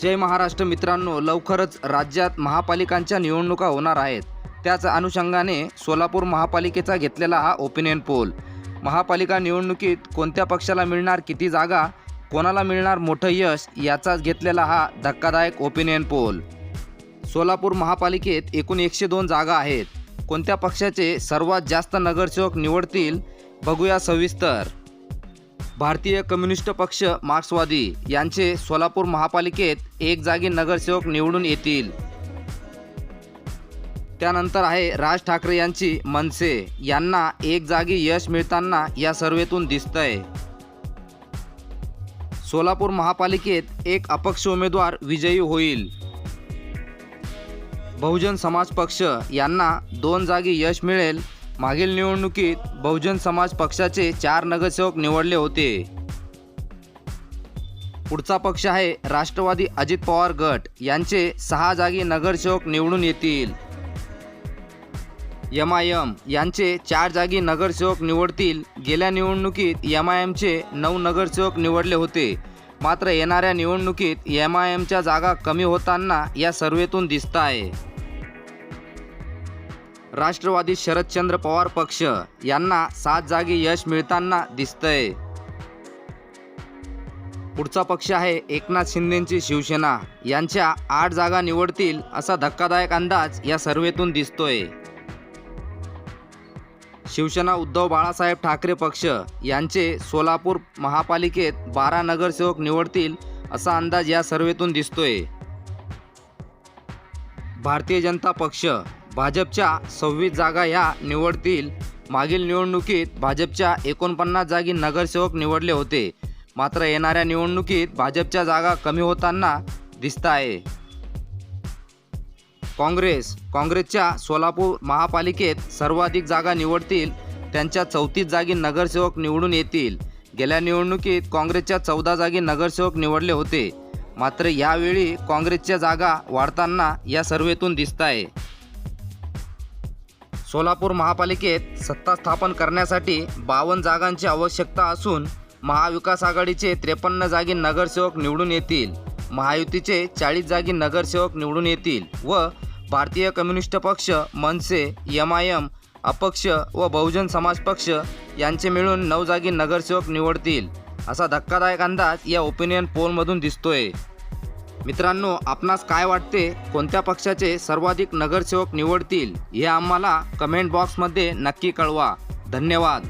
जय महाराष्ट्र मित्रांनो लवकरच राज्यात महापालिकांच्या निवडणुका होणार आहेत. त्याच अनुषंगाने सोलापूर महापालिकेचा घेतलेला हा ओपिनियन पोल महापालिका निवडणुकीत कोणत्या पक्षाला मिळणार किती जागा कोणाला मिळणार मोठं यश याचाच घेतलेला हा धक्कादायक ओपिनियन पोल सोलापूर महापालिकेत एकूण एकशे दोन जागा आहेत. कोणत्या पक्षाचे सर्वात जास्त नगरसेवक निवडतील बघूया सविस्तर. भारतीय कम्युनिस्ट पक्ष मार्क्सवादी यांचे सोलापूर महापालिकेत एक जागी नगरसेवक निवडून येतील. त्यानंतर आहे राज ठाकरे यांची मनसे. यांना एक जागी यश मिळताना या सर्वेतून दिसतंय. सोलापूर महापालिकेत एक अपक्ष उमेदवार विजयी होईल. बहुजन समाज पक्ष यांना दोन जागी यश मिळेल मागील निवडणुकीत बहुजन समाज पक्षाचे चार नगरसेवक निवडले होते. पुढचा पक्ष आहे राष्ट्रवादी अजित पवार गट. यांचे सहा जागी नगरसेवक निवडून येतील. एम आय एम यांचे चार जागी नगरसेवक निवडतील. गेल्या निवडणुकीत एम आय एमचे नऊ नगरसेवक निवडले होते. मात्र येणाऱ्या निवडणुकीत एम आय एमच्या जागा कमी होताना या सर्वेतून दिसत आहे राष्ट्रवादी शरदचंद्र पवार पक्ष यांना सात जागी यश मिळताना दिसतंय. पुढचा पक्ष आहे एकनाथ शिंदेंची शिवसेना. यांच्या आठ जागा निवडतील असा धक्कादायक अंदाज या सर्वेतून दिसतोय. शिवसेना उद्धव बाळासाहेब ठाकरे पक्ष यांचे सोलापूर महापालिकेत बारा नगरसेवक निवडतील असा अंदाज या सर्वेतून दिसतोय. भारतीय जनता पक्ष भाजपच्या सव्वीस जागा या निवडतील. मागील निवडणुकीत भाजपच्या एकोणपन्नास जागी नगरसेवक निवडले होते. मात्र येणाऱ्या निवडणुकीत भाजपच्या जागा कमी होताना दिसत आहे काँग्रेस काँग्रेसच्या सोलापूर महापालिकेत सर्वाधिक जागा निवडतील. त्यांच्या चौतीस जागी नगरसेवक निवडून येतील. गेल्या निवडणुकीत काँग्रेसच्या चौदा जागी नगरसेवक निवडले होते. मात्र यावेळी काँग्रेसच्या जागा वाढताना या सर्वेतून दिसत आहे सोलापूर महापालिकेत सत्ता स्थापन करण्यासाठी बावन्न जागांची आवश्यकता असून महाविकास आघाडीचे त्रेपन्न जागी नगरसेवक निवडून येतील महायुतीचे चाळीस जागी नगरसेवक निवडून येतील व भारतीय कम्युनिस्ट पक्ष मनसे एम आय एम अपक्ष व बहुजन समाज पक्ष यांचे मिळून नऊ जागी नगरसेवक निवडतील असा धक्कादायक अंदाज या ओपिनियन पोलमधून दिसतोय. मित्रांनो आपणास काय वाटते? कोणत्या पक्षाचे सर्वाधिक नगरसेवक निवडतील? हे आम्हाला कमेंट बॉक्समध्ये नक्की कळवा. धन्यवाद.